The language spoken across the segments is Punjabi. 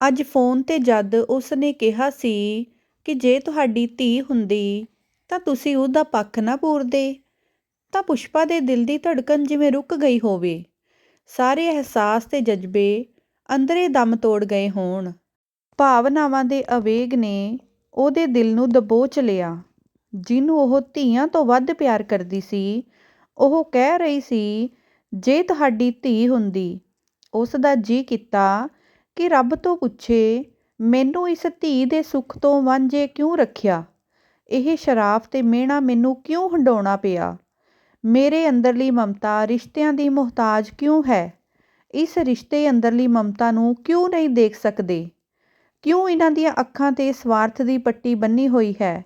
ਅੱਜ ਫੋਨ 'ਤੇ ਜਦ ਉਸ ਨੇ ਕਿਹਾ ਸੀ ਕਿ ਜੇ ਤੁਹਾਡੀ ਧੀ ਹੁੰਦੀ, ਤਾਂ ਤੁਸੀਂ ਉਹਦਾ ਪੱਖ ਨਾ ਪੂਰਦੇ, ਤਾਂ ਪੁਸ਼ਪਾ ਦੇ ਦਿਲ ਦੀ ਧੜਕਨ ਜਿਵੇਂ ਰੁਕ ਗਈ ਹੋਵੇ। ਸਾਰੇ ਅਹਿਸਾਸ ਤੇ ਜਜ਼ਬੇ ਅੰਦਰੇ ਦਮ ਤੋੜ ਗਏ ਹੋਣ। ਭਾਵਨਾਵਾਂ ਦੇ ਆਵੇਗ ਨੇ ਉਹਦੇ ਦਿਲ ਨੂੰ ਦਬੋਚ ਲਿਆ। ਜਿਹਨੂੰ ਉਹ ਧੀਆਂ ਤੋਂ ਵੱਧ ਪਿਆਰ ਕਰਦੀ ਸੀ, ਉਹ ਕਹਿ ਰਹੀ ਸੀ, ਜੇ ਤੁਹਾਡੀ ਧੀ ਹੁੰਦੀ ਉਸ ਦਾ ਜੀ ਕੀਤਾ ਕਿ ਰੱਬ ਤੋਂ ਪੁੱਛੇ, ਮੈਨੂੰ ਇਸ ਧੀ ਦੇ ਸੁੱਖ ਤੋਂ ਵਾਂਝੇ ਕਿਉਂ ਰੱਖਿਆ? ਇਹ ਸ਼ਰਾਫ ਅਤੇ ਮਿਹਣਾ ਮੈਨੂੰ ਕਿਉਂ ਹੰਡਾਉਣਾ ਪਿਆ? ਮੇਰੇ ਅੰਦਰਲੀ ਮਮਤਾ ਰਿਸ਼ਤਿਆਂ ਦੀ ਮੁਹਤਾਜ ਕਿਉਂ ਹੈ? ਇਸ ਰਿਸ਼ਤੇ ਅੰਦਰਲੀ ਮਮਤਾ ਨੂੰ ਕਿਉਂ ਨਹੀਂ ਦੇਖ ਸਕਦੇ? ਕਿਉਂ ਇਹਨਾਂ ਦੀਆਂ ਅੱਖਾਂ 'ਤੇ ਸਵਾਰਥ ਦੀ ਪੱਟੀ ਬੰਨੀ ਹੋਈ ਹੈ?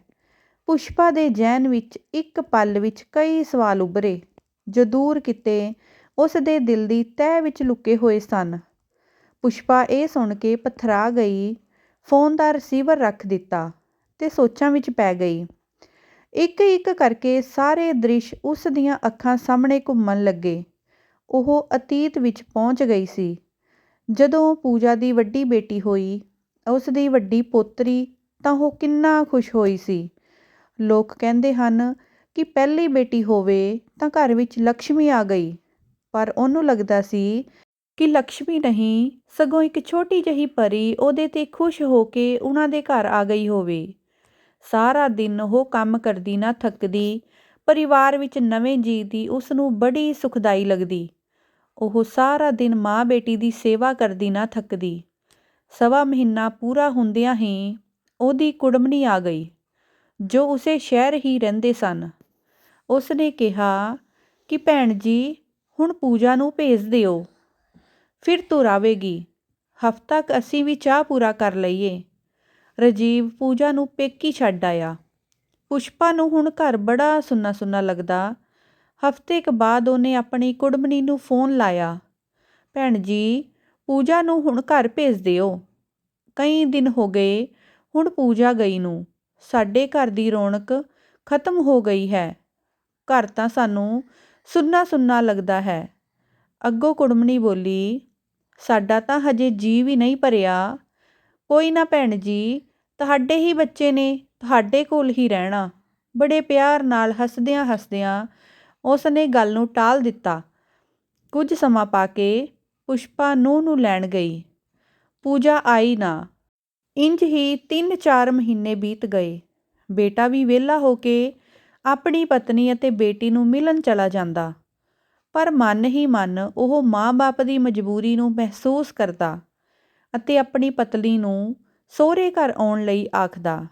ਪੁਸ਼ਪਾ ਦੇ ਜੈਨ ਵਿੱਚ ਇੱਕ ਪਲ ਵਿੱਚ ਕਈ ਸਵਾਲ ਉਭਰੇ। ਜੋ ਦੂਰ ਕਿਤੇ, ਉਸ ਦੇ ਦਿਲ ਦੀ ਤਹਿ ਵਿੱਚ ਲੁਕੇ ਹੋਏ ਸਨ। ਪੁਸ਼ਪਾ ਇਹ ਸੁਣ ਕੇ ਪਥਰਾ ਗਈ, ਫੋਨ ਦਾ ਰਿਸੀਵਰ ਰੱਖ ਦਿੱਤਾ ਤੇ ਸੋਚਾਂ ਵਿੱਚ ਪੈ ਗਈ। ਇੱਕ ਇੱਕ ਕਰਕੇ ਸਾਰੇ ਦ੍ਰਿਸ਼ ਉਸ ਦੀਆਂ ਅੱਖਾਂ ਸਾਹਮਣੇ ਘੁੰਮਣ ਲੱਗੇ। ਉਹ ਅਤੀਤ ਵਿੱਚ ਪਹੁੰਚ ਗਈ ਸੀ। ਜਦੋਂ ਪੂਜਾ ਦੀ ਵੱਡੀ ਬੇਟੀ ਹੋਈ, ਉਸ ਦੀ ਵੱਡੀ ਪੋਤਰੀ ਤਾਂ ਉਹ ਕਿੰਨਾ ਖੁਸ਼ ਹੋਈ ਸੀ। ਲੋਕ ਕਹਿੰਦੇ ਹਨ ਕਿ ਪਹਿਲੀ ਬੇਟੀ ਹੋਵੇ ਤਾਂ ਘਰ ਵਿੱਚ ਲక్ష్ਮੀ ਆ ਗਈ, ਪਰ ਉਹਨੂੰ ਲੱਗਦਾ ਸੀ ਕਿ ਲక్ష్ਮੀ ਨਹੀਂ, ਸਗੋਂ ਇੱਕ ਛੋਟੀ ਜਿਹੀ ਪਰੀ ਉਹਦੇ ਤੇ ਖੁਸ਼ ਹੋ ਕੇ ਉਹਨਾਂ ਦੇ ਘਰ ਆ ਗਈ ਹੋਵੇ। ਸਾਰਾ ਦਿਨ ਉਹ ਕੰਮ ਕਰਦੀ ਨਾ ਥੱਕਦੀ, ਪਰਿਵਾਰ ਵਿੱਚ ਨਵੇਂ ਜੀ ਦੀ ਉਸ ਨੂੰ ਬੜੀ ਸੁਖਦਾਈ ਲੱਗਦੀ। ਉਹ ਸਾਰਾ ਦਿਨ ਮਾਂ ਬੇਟੀ ਦੀ ਸੇਵਾ ਕਰਦੀ ਨਾ ਥੱਕਦੀ। ਸਵਾ ਮਹੀਨਾ ਪੂਰਾ ਹੁੰਦਿਆਂ ਹੀ ਉਹਦੀ ਕੁੜਮਣੀ ਆ ਗਈ, ਜੋ ਉਸੇ ਸ਼ਹਿਰ ਹੀ ਰਹਿੰਦੇ ਸਨ। ਉਸ ਨੇ ਕਿਹਾ ਕਿ ਭੈਣ ਜੀ, ਹੁਣ ਪੂਜਾ ਨੂੰ ਭੇਜ ਦਿਓ। ਫਿਰ ਤੁਰ ਆਵੇਗੀ ਹਫ਼ਤਾ ਕ ਅਸੀਂ ਵੀ ਚਾਹ ਪੂਰਾ ਕਰ ਲਈਏ। ਰਾਜੀਵ ਪੂਜਾ ਨੂੰ ਪੇਕੀ ਛੱਡ ਆਇਆ। ਪੁਸ਼ਪਾ ਨੂੰ ਹੁਣ ਘਰ ਬੜਾ ਸੁੰਨਾ ਸੁੰਨਾ ਲੱਗਦਾ। ਹਫ਼ਤੇ ਕੁ ਬਾਅਦ ਉਹਨੇ ਆਪਣੀ ਕੁੜਮਣੀ ਨੂੰ ਫੋਨ ਲਾਇਆ। ਭੈਣ ਜੀ, ਪੂਜਾ ਨੂੰ ਹੁਣ ਘਰ ਭੇਜ ਦਿਓ। ਕਈ ਦਿਨ ਹੋ ਗਏ ਹੁਣ ਪੂਜਾ ਗਈ ਨੂੰ। ਸਾਡੇ ਘਰ ਦੀ ਰੌਣਕ ਖਤਮ ਹੋ ਗਈ ਹੈ। ਘਰ ਤਾਂ ਸਾਨੂੰ ਸੁੰਨਾ ਸੁੰਨਾ ਲੱਗਦਾ ਹੈ। ਅੱਗੋਂ ਕੁੜਮਣੀ ਬੋਲੀ ਸਾਡਾ ਤਾਂ ਹਜੇ ਜੀ ਵੀ ਨਹੀਂ ਭਰਿਆ। ਕੋਈ ਨਾ ਭੈਣ ਜੀ, ਤੁਹਾਡੇ ਹੀ ਬੱਚੇ ਨੇ, ਤੁਹਾਡੇ ਕੋਲ ਹੀ ਰਹਿਣਾ। ਬੜੇ ਪਿਆਰ ਨਾਲ ਹੱਸਦਿਆਂ ਹੱਸਦਿਆਂ ਉਸ ਨੇ ਗੱਲ ਨੂੰ ਟਾਲ ਦਿੱਤਾ। ਕੁਝ ਸਮਾਂ ਪਾ ਕੇ ਪੁਸ਼ਪਾ ਨੂੰਹ ਨੂੰ ਲੈਣ ਗਈ। ਪੂਜਾ ਆਈ ਨਾ। ਇੰਜ ਹੀ 3-4 ਮਹੀਨੇ ਬੀਤ ਗਏ। ਬੇਟਾ ਵੀ ਵਿਹਲਾ ਹੋ ਕੇ ਆਪਣੀ ਪਤਨੀ ਅਤੇ ਬੇਟੀ ਨੂੰ ਮਿਲਣ ਚਲਾ ਜਾਂਦਾ। ਪਰ ਮਨ ਹੀ ਮਨ ਉਹ ਮਾਂ-ਬਾਪ ਦੀ ਮਜਬੂਰੀ ਨੂੰ ਮਹਿਸੂਸ ਕਰਦਾ ਅਤੇ ਆਪਣੀ ਪਤਨੀ ਨੂੰ ਸਹੁਰੇ ਘਰ ਆਉਣ ਲਈ ਆਖਦਾ।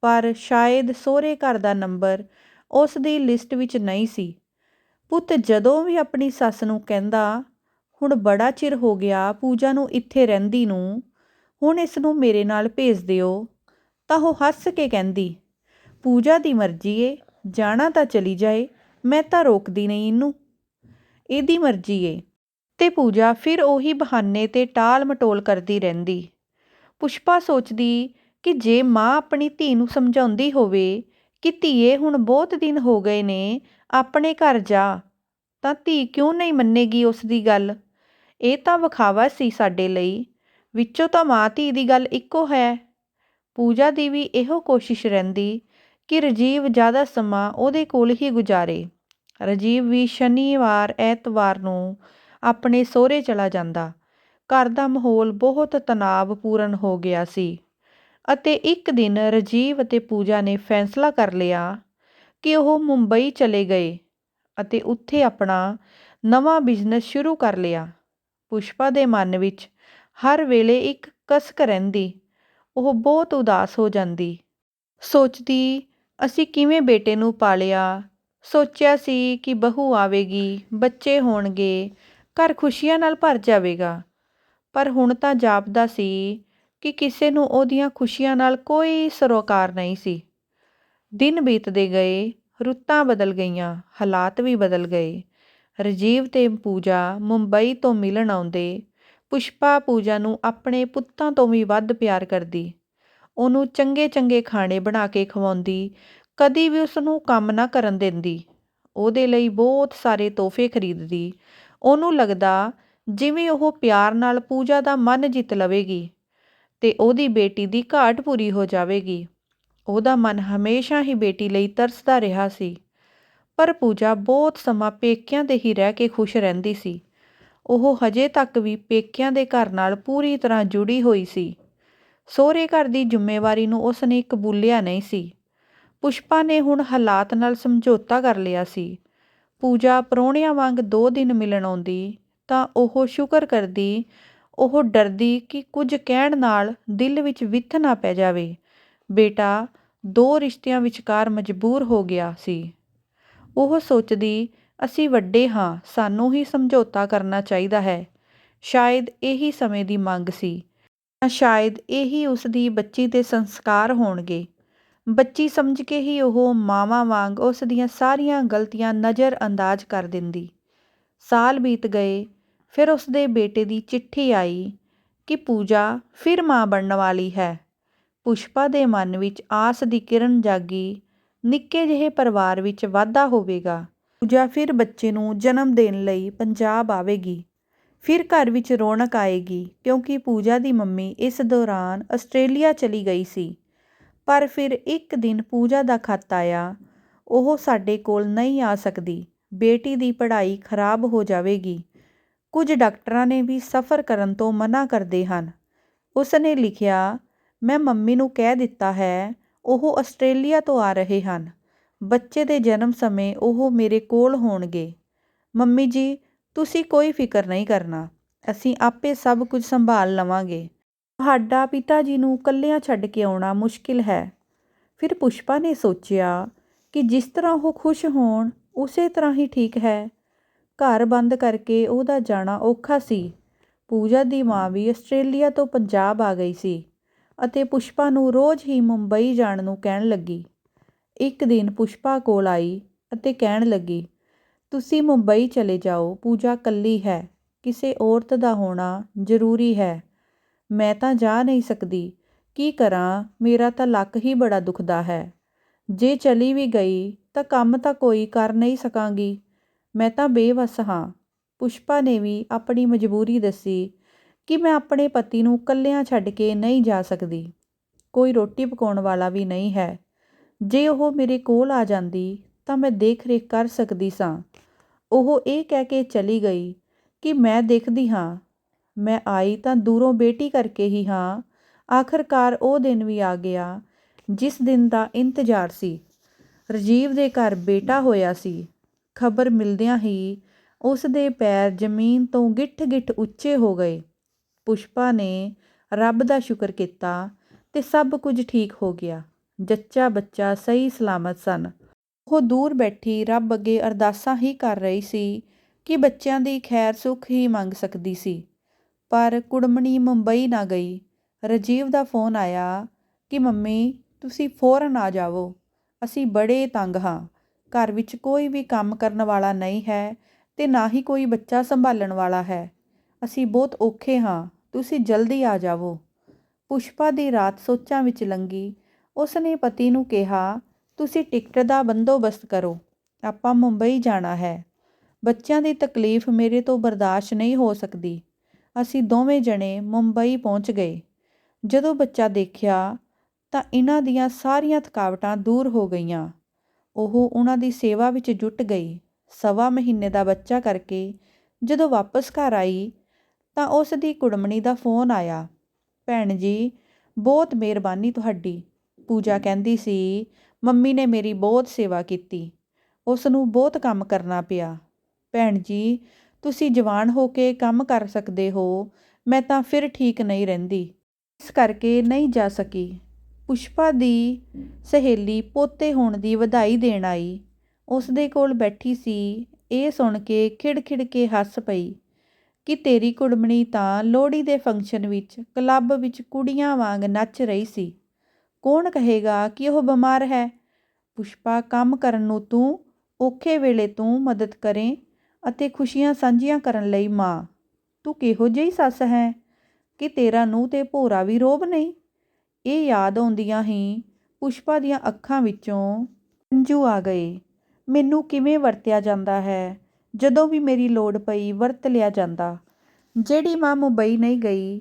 ਪਰ ਸ਼ਾਇਦ ਸਹੁਰੇ ਘਰ ਦਾ ਨੰਬਰ ਉਸ ਦੀ ਲਿਸਟ ਵਿੱਚ ਨਹੀਂ ਸੀ। ਪੁੱਤ ਜਦੋਂ ਵੀ ਆਪਣੀ ਸੱਸ ਨੂੰ ਕਹਿੰਦਾ, ਹੁਣ ਬੜਾ ਚਿਰ ਹੋ ਗਿਆ, ਪੂਜਾ ਨੂੰ ਇੱਥੇ ਰਹਿੰਦੀ ਨੂੰ, ਹੁਣ ਇਸ ਨੂੰ ਮੇਰੇ ਨਾਲ ਭੇਜ ਦਿਓ, ਤਾਂ ਉਹ ਹੱਸ ਕੇ ਕਹਿੰਦੀ, ਪੂਜਾ ਦੀ ਮਰਜ਼ੀ ਏ, ਜਾਣਾ ਤਾਂ ਚਲੀ ਜਾਏ, ਮੈਂ ਤਾਂ ਰੋਕਦੀ ਨਹੀਂ ਇਹਨੂੰ। ਇਹਦੀ ਮਰਜ਼ੀ ਏ। ਤੇ ਪੂਜਾ ਫਿਰ ਉਹੀ ਬਹਾਨੇ ਤੇ ਟਾਲ ਮਟੋਲ ਕਰਦੀ ਰਹਿੰਦੀ। ਪੁਸ਼ਪਾ ਸੋਚਦੀ ਕਿ ਜੇ ਮਾਂ ਆਪਣੀ ਧੀ ਨੂੰ ਸਮਝਾਉਂਦੀ ਹੋਵੇ ਕਿ ਧੀਏ ਹੁਣ ਬਹੁਤ ਦਿਨ ਹੋ ਗਏ ਨੇ, ਆਪਣੇ ਘਰ ਜਾ, ਤਾਂ ਧੀ ਕਿਉਂ ਨਹੀਂ ਮੰਨੇਗੀ ਉਸ ਦੀ ਗੱਲ? ਇਹ ਤਾਂ ਵਿਖਾਵਾ ਸੀ ਸਾਡੇ ਲਈ, ਵਿੱਚੋਂ ਤਾਂ ਮਾਂ ਧੀ ਦੀ ਗੱਲ ਇੱਕੋ ਹੈ। ਪੂਜਾ ਦੀ ਵੀ ਇਹੋ ਕੋਸ਼ਿਸ਼ ਰਹਿੰਦੀ ਕਿ ਰਜੀਵ ਜ਼ਿਆਦਾ ਸਮਾਂ ਉਹਦੇ ਕੋਲ ਹੀ ਗੁਜ਼ਾਰੇ। ਰਾਜੀਵ ਵੀ ਸ਼ਨੀਵਾਰ, ਐਤਵਾਰ ਨੂੰ ਆਪਣੇ ਸਹੁਰੇ ਚਲਾ ਜਾਂਦਾ। ਘਰ ਦਾ ਮਾਹੌਲ ਬਹੁਤ ਤਣਾਅਪੂਰਨ ਹੋ ਗਿਆ ਸੀ ਅਤੇ ਇੱਕ ਦਿਨ ਰਾਜੀਵ ਅਤੇ ਪੂਜਾ ਨੇ ਫੈਸਲਾ ਕਰ ਲਿਆ ਕਿ ਉਹ ਮੁੰਬਈ ਚਲੇ ਗਏ ਅਤੇ ਉੱਥੇ ਆਪਣਾ ਨਵਾਂ ਬਿਜ਼ਨਸ ਸ਼ੁਰੂ ਕਰ ਲਿਆ। ਪੁਸ਼ਪਾ ਦੇ ਮਨ ਵਿੱਚ ਹਰ ਵੇਲੇ ਇੱਕ ਕਸਕ ਰਹਿੰਦੀ, ਉਹ ਬਹੁਤ ਉਦਾਸ ਹੋ ਜਾਂਦੀ। ਸੋਚਦੀ, ਅਸੀਂ ਕਿਵੇਂ ਬੇਟੇ ਨੂੰ ਪਾਲਿਆ ਸੋਚਿਆ ਸੀ ਕਿ ਬਹੂ ਆਵੇਗੀ, ਬੱਚੇ ਹੋਣਗੇ, ਘਰ ਖੁਸ਼ੀਆਂ ਨਾਲ ਭਰ ਜਾਵੇਗਾ। ਪਰ ਹੁਣ ਤਾਂ ਜਾਪਦਾ ਸੀ ਕਿ ਕਿਸੇ ਨੂੰ ਉਹਦੀਆਂ ਖੁਸ਼ੀਆਂ ਨਾਲ ਕੋਈ ਸਰੋਕਾਰ ਨਹੀਂ ਸੀ। ਦਿਨ ਬੀਤਦੇ ਗਏ, ਰੁੱਤਾਂ ਬਦਲ ਗਈਆਂ, ਹਾਲਾਤ ਵੀ ਬਦਲ ਗਏ। ਰਜੀਵ ਤੇ ਪੂਜਾ ਮੁੰਬਈ ਤੋਂ ਮਿਲਣ ਆਉਂਦੇ, ਪੁਸ਼ਪਾ ਪੂਜਾ ਨੂੰ ਆਪਣੇ ਪੁੱਤਾਂ ਤੋਂ ਵੀ ਵੱਧ ਪਿਆਰ ਕਰਦੀ। ਉਹਨੂੰ ਚੰਗੇ ਚੰਗੇ ਖਾਣੇ ਬਣਾ ਕੇ ਖਵਾਉਂਦੀ ਕਦੀ ਵੀ ਉਸ ਨੂੰ ਕੰਮ ਨਾ ਕਰਨ ਦਿੰਦੀ। ਉਹਦੇ ਲਈ ਬਹੁਤ ਸਾਰੇ ਤੋਹਫੇ ਖਰੀਦਦੀ। ਉਹਨੂੰ ਲੱਗਦਾ ਜਿਵੇਂ ਉਹ ਪਿਆਰ ਨਾਲ ਪੂਜਾ ਦਾ ਮਨ ਜਿੱਤ ਲਵੇਗੀ ਤੇ ਉਹਦੀ ਬੇਟੀ ਦੀ ਘਾਟ ਪੂਰੀ ਹੋ ਜਾਵੇਗੀ। ਉਹਦਾ ਮਨ ਹਮੇਸ਼ਾ ਹੀ ਬੇਟੀ ਲਈ ਤਰਸਦਾ ਰਿਹਾ ਸੀ। ਪਰ ਪੂਜਾ ਬਹੁਤ ਸਮਾਂ ਪੇਕਿਆਂ ਦੇ ਹੀ ਰਹਿ ਕੇ ਖੁਸ਼ ਰਹਿੰਦੀ ਸੀ। ਉਹ ਹਜੇ ਤੱਕ ਵੀ ਪੇਕਿਆਂ ਦੇ ਘਰ ਨਾਲ ਪੂਰੀ ਤਰ੍ਹਾਂ ਜੁੜੀ ਹੋਈ ਸੀ। ਸਹੁਰੇ ਘਰ ਦੀ ਜ਼ਿੰਮੇਵਾਰੀ ਨੂੰ ਉਸ ਨੇ ਕਬੂਲਿਆ ਨਹੀਂ ਸੀ। ਪੁਸ਼ਪਾ ਨੇ ਹੁਣ ਹਾਲਾਤ ਨਾਲ ਸਮਝੌਤਾ ਕਰ ਲਿਆ ਸੀ। ਪੂਜਾ ਪ੍ਰਾਹੁਣਿਆਂ ਵਾਂਗ ਦੋ ਦਿਨ ਮਿਲਣ ਆਉਂਦੀ, ਤਾਂ ਉਹ ਸ਼ੁਕਰ ਕਰਦੀ, ਉਹ ਡਰਦੀ ਕਿ ਕੁਝ ਕਹਿਣ ਨਾਲ ਦਿਲ ਵਿੱਚ ਵਿੱਥ ਨਾ ਪੈ ਜਾਵੇ। ਬੇਟਾ, ਦੋ ਰਿਸ਼ਤਿਆਂ ਵਿਚਕਾਰ ਮਜਬੂਰ ਹੋ ਗਿਆ ਸੀ। ਉਹ ਸੋਚਦੀ, ਅਸੀਂ ਵੱਡੇ ਹਾਂ, ਸਾਨੂੰ ਹੀ ਸਮਝੌਤਾ ਕਰਨਾ ਚਾਹੀਦਾ ਹੈ। ਸ਼ਾਇਦ ਇਹੀ ਸਮੇਂ ਦੀ ਮੰਗ ਸੀ। ਜਾਂ ਸ਼ਾਇਦ ਇਹੀ ਉਸ ਦੀ ਬੱਚੀ ਦੇ ਸੰਸਕਾਰ ਹੋਣਗੇ। ਬੱਚੀ ਸਮਝ ਕੇ ਹੀ ਉਹ ਮਾਵਾਂ ਵਾਂਗ ਉਸ ਦੀਆਂ ਸਾਰੀਆਂ ਗਲਤੀਆਂ ਨਜ਼ਰ ਅੰਦਾਜ਼ ਕਰ ਦਿੰਦੀ। ਸਾਲ ਬੀਤ ਗਏ, ਫਿਰ ਉਸ ਦੇ ਬੇਟੇ ਦੀ ਚਿੱਠੀ ਆਈ ਕਿ ਪੂਜਾ ਫਿਰ ਮਾਂ ਬਣਨ ਵਾਲੀ ਹੈ। ਪੁਸ਼ਪਾ ਦੇ ਮਨ ਵਿੱਚ ਆਸ ਦੀ ਕਿਰਨ ਜਾਗੀ, ਨਿੱਕੇ ਜਿਹੇ ਪਰਿਵਾਰ ਵਿੱਚ ਵਾਧਾ ਹੋਵੇਗਾ। ਪੂਜਾ ਫਿਰ ਬੱਚੇ ਨੂੰ ਜਨਮ ਦੇਣ ਲਈ ਪੰਜਾਬ ਆਵੇਗੀ। ਫਿਰ ਘਰ ਵਿੱਚ ਰੌਣਕ ਆਏਗੀ ਕਿਉਂਕਿ ਪੂਜਾ ਦੀ ਮੰਮੀ ਇਸ ਦੌਰਾਨ ਆਸਟ੍ਰੇਲੀਆ ਚਲੀ ਗਈ ਸੀ। ਪਰ ਫਿਰ ਇੱਕ ਦਿਨ ਪੂਜਾ ਦਾ ਖਤ ਆਇਆ। ਉਹ ਸਾਡੇ ਕੋਲ ਨਹੀਂ ਆ ਸਕਦੀ। ਬੇਟੀ ਦੀ ਪੜ੍ਹਾਈ ਖਰਾਬ ਹੋ ਜਾਵੇਗੀ। ਕੁਝ ਡਾਕਟਰਾਂ ਨੇ ਵੀ ਸਫ਼ਰ ਕਰਨ ਤੋਂ ਮਨਾ ਕਰਦੇ ਹਨ। ਉਸ ਨੇ ਲਿਖਿਆ, ਮੈਂ ਮੰਮੀ ਨੂੰ ਕਹਿ ਦਿੱਤਾ ਹੈ, ਉਹ ਆਸਟ੍ਰੇਲੀਆ ਤੋਂ ਆ ਰਹੇ ਹਨ। ਬੱਚੇ ਦੇ ਜਨਮ ਸਮੇਂ ਉਹ ਮੇਰੇ ਕੋਲ ਹੋਣਗੇ। ਮੰਮੀ ਜੀ, ਤੁਸੀਂ ਕੋਈ ਫਿਕਰ ਨਹੀਂ ਕਰਨਾ। ਅਸੀਂ ਆਪੇ ਸਭ ਕੁਝ ਸੰਭਾਲ ਲਵਾਂਗੇ। ਤੁਹਾਡਾ ਪਿਤਾ ਜੀ ਨੂੰ ਇਕੱਲਿਆਂ ਛੱਡ ਕੇ ਆਉਣਾ ਮੁਸ਼ਕਿਲ ਹੈ। ਫਿਰ ਪੁਸ਼ਪਾ ਨੇ ਸੋਚਿਆ ਕਿ ਜਿਸ ਤਰ੍ਹਾਂ ਉਹ ਖੁਸ਼ ਹੋਣ, ਉਸੇ ਤਰ੍ਹਾਂ ਹੀ ਠੀਕ ਹੈ। ਘਰ ਬੰਦ ਕਰਕੇ ਉਹਦਾ ਜਾਣਾ ਔਖਾ ਸੀ। ਪੂਜਾ ਦੀ ਮਾਂ ਵੀ ਆਸਟ੍ਰੇਲੀਆ ਤੋਂ ਪੰਜਾਬ ਆ ਗਈ ਸੀ ਅਤੇ ਪੁਸ਼ਪਾ ਨੂੰ ਰੋਜ਼ ਹੀ ਮੁੰਬਈ ਜਾਣ ਨੂੰ ਕਹਿਣ ਲੱਗੀ। ਇੱਕ ਦਿਨ ਪੁਸ਼ਪਾ ਕੋਲ ਆਈ ਅਤੇ ਕਹਿਣ ਲੱਗੀ, ਤੁਸੀਂ ਮੁੰਬਈ ਚਲੇ ਜਾਓ, ਪੂਜਾ ਇਕੱਲੀ ਹੈ, ਕਿਸੇ ਔਰਤ ਦਾ ਹੋਣਾ ਜ਼ਰੂਰੀ ਹੈ। ਮੈਂ ਤਾਂ ਜਾ ਨਹੀਂ ਸਕਦੀ। ਕੀ ਕਰਾਂ? ਮੇਰਾ ਤਾਂ ਲੱਕ ਹੀ ਬੜਾ ਦੁਖਦਾ ਹੈ। ਜੇ ਚਲੀ ਵੀ ਗਈ, ਤਾਂ ਕੰਮ ਤਾਂ ਕੋਈ ਕਰ ਨਹੀਂ ਸਕਾਂਗੀ। ਮੈਂ ਤਾਂ ਬੇਵਸ ਹਾਂ। ਪੁਸ਼ਪਾ ਨੇ ਵੀ ਆਪਣੀ ਮਜਬੂਰੀ ਦੱਸੀ ਕਿ ਮੈਂ ਆਪਣੇ ਪਤੀ ਨੂੰ ਇਕੱਲਿਆਂ ਛੱਡ ਕੇ ਨਹੀਂ ਜਾ ਸਕਦੀ। ਕੋਈ ਰੋਟੀ ਪਕਾਉਣ ਵਾਲਾ ਵੀ ਨਹੀਂ ਹੈ। ਜੇ ਉਹ ਮੇਰੇ ਕੋਲ ਆ ਜਾਂਦੀ, ਤਾਂ ਮੈਂ ਦੇਖ ਰੇਖ ਕਰ ਸਕਦੀ ਸਾਂ। ਉਹ ਇਹ ਕਹਿ ਕੇ ਚਲੀ ਗਈ ਕਿ ਮੈਂ ਦੇਖਦੀ ਹਾਂ ਮੈਂ ਆਈ ਤਾਂ ਦੂਰੋਂ ਬੇਟੀ ਕਰਕੇ ਹੀ ਹਾਂ। ਆਖਰਕਾਰ ਉਹ ਦਿਨ ਵੀ ਆ ਗਿਆ, ਜਿਸ ਦਿਨ ਦਾ ਇੰਤਜ਼ਾਰ ਸੀ। ਰਾਜੀਵ ਦੇ ਘਰ ਬੇਟਾ ਹੋਇਆ ਸੀ। ਖਬਰ ਮਿਲਦਿਆਂ ਹੀ ਉਸ ਦੇ ਪੈਰ ਜ਼ਮੀਨ ਤੋਂ ਗਿੱਠ-ਗਿੱਠ ਉੱਚੇ ਹੋ ਗਏ। ਪੁਸ਼ਪਾ ਨੇ ਰੱਬ ਦਾ ਸ਼ੁਕਰ ਕੀਤਾ ਤੇ ਸਭ ਕੁਝ ਠੀਕ ਹੋ ਗਿਆ। ਜੱਚਾ ਬੱਚਾ ਸਹੀ ਸਲਾਮਤ ਸਨ। ਉਹ ਦੂਰ ਬੈਠੀ ਰੱਬ ਅੱਗੇ ਅਰਦਾਸਾਂ ਹੀ ਕਰ ਰਹੀ ਸੀ ਕਿ ਬੱਚਿਆਂ ਦੀ ਖੈਰ ਸੁਖ ਹੀ ਮੰਗ ਸਕਦੀ ਸੀ। ਪਰ ਕੁੜਮਣੀ ਮੁੰਬਈ ਨਾ ਗਈ। ਰਾਜੀਵ ਦਾ ਫੋਨ ਆਇਆ ਕਿ, ਮੰਮੀ, ਤੁਸੀਂ ਫੌਰਨ ਆ ਜਾਵੋ। ਅਸੀਂ ਬੜੇ ਤੰਗ ਹਾਂ। ਘਰ ਵਿੱਚ ਕੋਈ ਵੀ ਕੰਮ ਕਰਨ ਵਾਲਾ ਨਹੀਂ ਹੈ ਤੇ ਨਾ ਹੀ ਕੋਈ ਬੱਚਾ ਸੰਭਾਲਣ ਵਾਲਾ ਹੈ। ਅਸੀਂ ਬਹੁਤ ਔਖੇ ਹਾਂ। ਤੁਸੀਂ ਜਲਦੀ ਆ ਜਾਵੋ। ਪੁਸ਼ਪਾ ਦੀ ਰਾਤ ਸੋਚਾਂ ਵਿੱਚ ਲੰਗੀ। ਉਸ ਨੇ ਪਤੀ ਨੂੰ ਕਿਹਾ, ਤੁਸੀਂ ਟਿਕਟ ਦਾ ਬੰਦੋਬਸਤ ਕਰੋ। ਆਪਾਂ ਮੁੰਬਈ ਜਾਣਾ ਹੈ। ਬੱਚਿਆਂ ਦੀ ਤਕਲੀਫ ਮੇਰੇ ਤੋਂ ਬਰਦਾਸ਼ਤ ਨਹੀਂ ਹੋ ਸਕਦੀ। ਅਸੀਂ ਦੋਵੇਂ ਜਣੇ ਮੁੰਬਈ ਪਹੁੰਚ ਗਏ। ਜਦੋਂ ਬੱਚਾ ਦੇਖਿਆ ਤਾਂ ਇਹਨਾਂ ਦੀਆਂ ਸਾਰੀਆਂ ਥਕਾਵਟਾਂ ਦੂਰ ਹੋ ਗਈਆਂ। ਉਹ ਉਹਨਾਂ ਦੀ ਸੇਵਾ ਵਿੱਚ ਜੁਟ ਗਈ। ਸਵਾ ਮਹੀਨੇ ਦਾ ਬੱਚਾ ਕਰਕੇ ਜਦੋਂ ਵਾਪਸ ਘਰ ਆਈ ਤਾਂ ਉਸ ਦੀ ਕੁੜਮਣੀ ਦਾ ਫੋਨ ਆਇਆ। ਭੈਣ ਜੀ, ਬਹੁਤ ਮਿਹਰਬਾਨੀ ਤੁਹਾਡੀ। ਪੂਜਾ ਕਹਿੰਦੀ ਸੀ, ਮੰਮੀ ਨੇ ਮੇਰੀ ਬਹੁਤ ਸੇਵਾ ਕੀਤੀ। ਉਸ ਨੂੰ ਬਹੁਤ ਕੰਮ ਕਰਨਾ ਪਿਆ। ਭੈਣ ਜੀ ਤੁਸੀਂ ਜਵਾਨ ਹੋ ਕੇ ਕੰਮ ਕਰ ਸਕਦੇ ਹੋ, ਮੈਂ ਤਾਂ ਫਿਰ ਠੀਕ ਨਹੀਂ ਰਹਿੰਦੀ। ਇਸ ਕਰਕੇ ਨਹੀਂ ਜਾ ਸਕੀ। ਪੁਸ਼ਪਾ ਦੀ ਸਹੇਲੀ ਪੋਤੇ ਹੋਣ ਦੀ ਵਧਾਈ ਦੇਣ ਆਈ। ਉਸ ਦੇ ਕੋਲ ਬੈਠੀ ਸੀ, ਇਹ ਸੁਣ ਕੇ ਖਿੜ-ਖਿੜ ਕੇ ਹੱਸ ਪਈ ਕਿ ਤੇਰੀ ਕੁੜਮਣੀ ਤਾਂ ਲੋਹੜੀ ਦੇ ਫੰਕਸ਼ਨ ਵਿੱਚ, ਕਲੱਬ ਵਿੱਚ ਕੁੜੀਆਂ ਵਾਂਗ ਨੱਚ ਰਹੀ ਸੀ। ਕੌਣ ਕਹੇਗਾ ਕਿ ਉਹ ਬਿਮਾਰ ਹੈ? ਪੁਸ਼ਪਾ ਕੰਮ ਕਰਨ ਨੂੰ ਤੂੰ ਔਖੇ ਵੇਲੇ ਤੂੰ ਮਦਦ ਕਰੇ ਅਤੇ ਖੁਸ਼ੀਆਂ ਸਾਂਝੀਆਂ ਕਰਨ ਲਈ ਮਾਂ। ਤੂੰ ਕਿਹੋ ਜਿਹੀ ਸੱਸ ਹੈ? ਕਿ ਤੇਰਾ ਨੂੰਹ ਤੇ ਭੋਰਾ ਵੀ ਰੋਬ ਨਹੀਂ? ਇਹ ਯਾਦ ਆਉਂਦੀਆਂ ਹੀ ਪੁਸ਼ਪਾ ਦੀਆਂ ਅੱਖਾਂ ਵਿੱਚੋਂ ਹੰਝੂ ਆ ਗਏ। ਮੈਨੂੰ ਕਿਵੇਂ ਵਰਤਿਆ ਜਾਂਦਾ ਹੈ? ਜਦੋਂ ਵੀ ਮੇਰੀ ਲੋੜ ਪਈ ਵਰਤ ਲਿਆ ਜਾਂਦਾ। ਜਿਹੜੀ ਮਾਂ ਮੁੰਬਈ ਨਹੀਂ ਗਈ,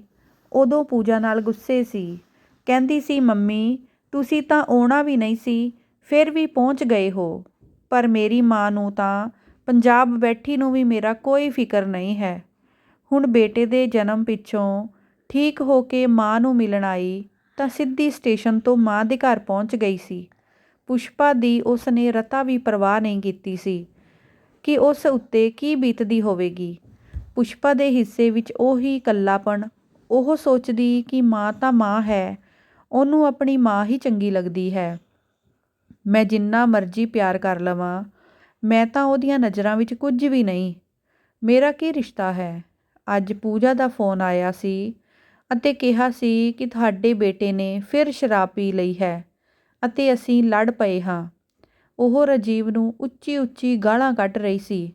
ਉਦੋਂ ਪੂਜਾ ਨਾਲ ਗੁੱਸੇ ਸੀ। ਕਹਿੰਦੀ ਸੀ, ਮੰਮੀ, ਤੁਸੀਂ ਤਾਂ ਆਉਣਾ ਵੀ ਨਹੀਂ ਸੀ, ਫਿਰ ਵੀ ਪਹੁੰਚ ਗਏ ਹੋ। ਪਰ ਮੇਰੀ ਮਾਂ ਨੂੰ ਤਾਂ ਪੰਜਾਬ ਬੈਠੀ ਨੂੰ ਵੀ ਮੇਰਾ ਕੋਈ ਫਿਕਰ ਨਹੀਂ ਹੈ। ਹੁਣ ਬੇਟੇ ਦੇ ਜਨਮ ਪਿੱਛੋਂ ਠੀਕ ਹੋ ਕੇ ਮਾਂ ਨੂੰ ਮਿਲਣ ਆਈ ਤਾਂ ਸਿੱਧੀ ਸਟੇਸ਼ਨ ਤੋਂ ਮਾਂ ਦੇ ਘਰ ਪਹੁੰਚ ਗਈ ਸੀ। ਪੁਸ਼ਪਾ ਦੀ ਉਸ ਨੇ ਰਤਾ ਵੀ ਪਰਵਾਹ ਨਹੀਂ ਕੀਤੀ ਸੀ ਕਿ ਉਸ ਉੱਤੇ ਕੀ ਬੀਤਦੀ ਹੋਵੇਗੀ। ਪੁਸ਼ਪਾ ਦੇ ਹਿੱਸੇ ਵਿੱਚ ਉਹੀ ਇਕੱਲਾਪਣ, ਉਹ ਸੋਚਦੀ ਕਿ ਮਾਂ ਤਾਂ ਮਾਂ ਹੈ, ਉਹਨੂੰ ਆਪਣੀ ਮਾਂ ਹੀ ਚੰਗੀ ਲੱਗਦੀ ਹੈ। ਮੈਂ ਜਿੰਨਾ ਮਰਜ਼ੀ ਪਿਆਰ ਕਰ ਲਵਾਂ ਮੈਂ ਤਾਂ ਉਹਦੀਆਂ ਨਜ਼ਰਾਂ ਵਿੱਚ ਕੁਝ ਵੀ ਨਹੀਂ। ਮੇਰਾ ਕੀ ਰਿਸ਼ਤਾ ਹੈ? ਅੱਜ ਪੂਜਾ ਦਾ ਫੋਨ ਆਇਆ ਸੀ ਅਤੇ ਕਿਹਾ ਸੀ ਕਿ ਤੁਹਾਡੇ ਬੇਟੇ ਨੇ ਫਿਰ ਸ਼ਰਾਬ ਪੀ ਲਈ ਹੈ ਅਤੇ ਅਸੀਂ ਲੜ ਪਏ ਹਾਂ। ਉਹ ਰਾਜੀਵ ਨੂੰ ਉੱਚੀ ਉੱਚੀ ਗਾਲਾਂ ਕੱਢ ਰਹੀ ਸੀ,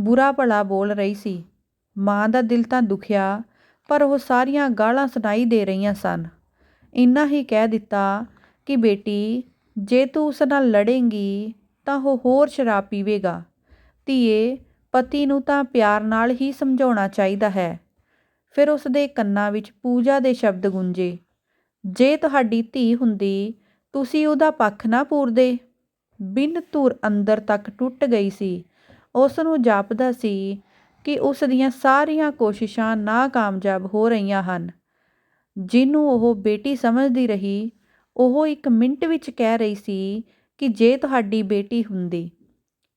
ਬੁਰਾ ਭਲਾ ਬੋਲ ਰਹੀ ਸੀ। ਮਾਂ ਦਾ ਦਿਲ ਤਾਂ ਦੁਖਿਆ, ਪਰ ਉਹ ਸਾਰੀਆਂ ਗਾਲਾਂ ਸੁਣਾਈ ਦੇ ਰਹੀਆਂ ਸਨ। ਇੰਨਾ ਹੀ ਕਹਿ ਦਿੱਤਾ ਕਿ ਬੇਟੀ, ਜੇ ਤੂੰ ਉਸ ਨਾਲ ਲੜੇਂਗੀ ਤਾਂ ਉਹ ਹੋਰ ਸ਼ਰਾਬ ਪੀਵੇਗਾ। ਧੀਏ, ਪਤੀ ਨੂੰ ਤਾਂ ਪਿਆਰ ਨਾਲ ਹੀ ਸਮਝਾਉਣਾ ਚਾਹੀਦਾ ਹੈ। ਫਿਰ ਉਸ ਦੇ ਕੰਨਾਂ ਵਿੱਚ ਪੂਜਾ ਦੇ ਸ਼ਬਦ ਗੂੰਜੇ। ਜੇ ਤੁਹਾਡੀ ਧੀ ਹੁੰਦੀ, ਤੁਸੀਂ ਉਹਦਾ ਪੱਖ ਨਾ ਪੂਰਦੇ। ਬਿਨ ਧੁਰ ਅੰਦਰ ਤੱਕ ਟੁੱਟ ਗਈ ਸੀ। ਉਸ ਨੂੰ ਜਾਪਦਾ ਸੀ ਕਿ ਉਸ ਦੀਆਂ ਸਾਰੀਆਂ ਕੋਸ਼ਿਸ਼ਾਂ ਨਾਕਾਮਯਾਬ ਹੋ ਰਹੀਆਂ ਹਨ। ਜਿਹਨੂੰ ਉਹ ਬੇਟੀ ਸਮਝਦੀ ਰਹੀ, ਉਹ ਇੱਕ ਮਿੰਟ ਵਿੱਚ ਕਹਿ ਰਹੀ ਸੀ ਕਿ ਜੇ ਤੁਹਾਡੀ ਬੇਟੀ ਹੁੰਦੀ,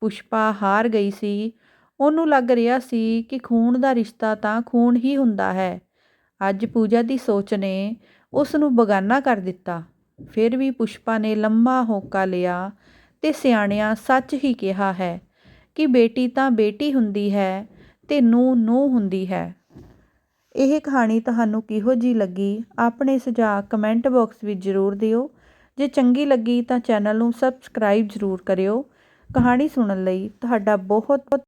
ਪੁਸ਼ਪਾ ਹਾਰ ਗਈ ਸੀ, ਉਹਨੂੰ ਲੱਗ ਰਿਹਾ ਸੀ ਕਿ ਖੂਨ ਦਾ ਰਿਸ਼ਤਾ ਤਾਂ ਖੂਨ ਹੀ ਹੁੰਦਾ ਹੈ। ਅੱਜ ਪੂਜਾ ਦੀ ਸੋਚ ਨੇ ਉਸ ਨੂੰ ਬਗਾਨਾ ਕਰ ਦਿੱਤਾ। ਫਿਰ ਵੀ ਪੁਸ਼ਪਾ ਨੇ ਲੰਮਾ ਹੋਕਾ ਲਿਆ ਤੇ ਸਿਆਣਿਆਂ ਸੱਚ ਹੀ ਕਿਹਾ ਹੈ ਕਿ ਬੇਟੀ ਤਾਂ ਬੇਟੀ ਹੁੰਦੀ ਹੈ ਤੇ ਨੂੰ ਨੂੰ ਹੁੰਦੀ ਹੈ। ਇਹ ਕਹਾਣੀ ਤੁਹਾਨੂੰ ਕਿਹੋ ਜੀ ਲੱਗੀ, ਆਪਣੇ ਸੁਝਾਅ ਕਮੈਂਟ ਬਾਕਸ ਵਿੱਚ ਜ਼ਰੂਰ ਦਿਓ। ਜੇ ਚੰਗੀ ਲੱਗੀ ਤਾਂ ਚੈਨਲ ਨੂੰ ਸਬਸਕ੍ਰਾਈਬ ਜ਼ਰੂਰ ਕਰਿਓ। ਕਹਾਣੀ ਸੁਣਨ ਲਈ ਤੁਹਾਡਾ ਬਹੁਤ ਬਹੁਤ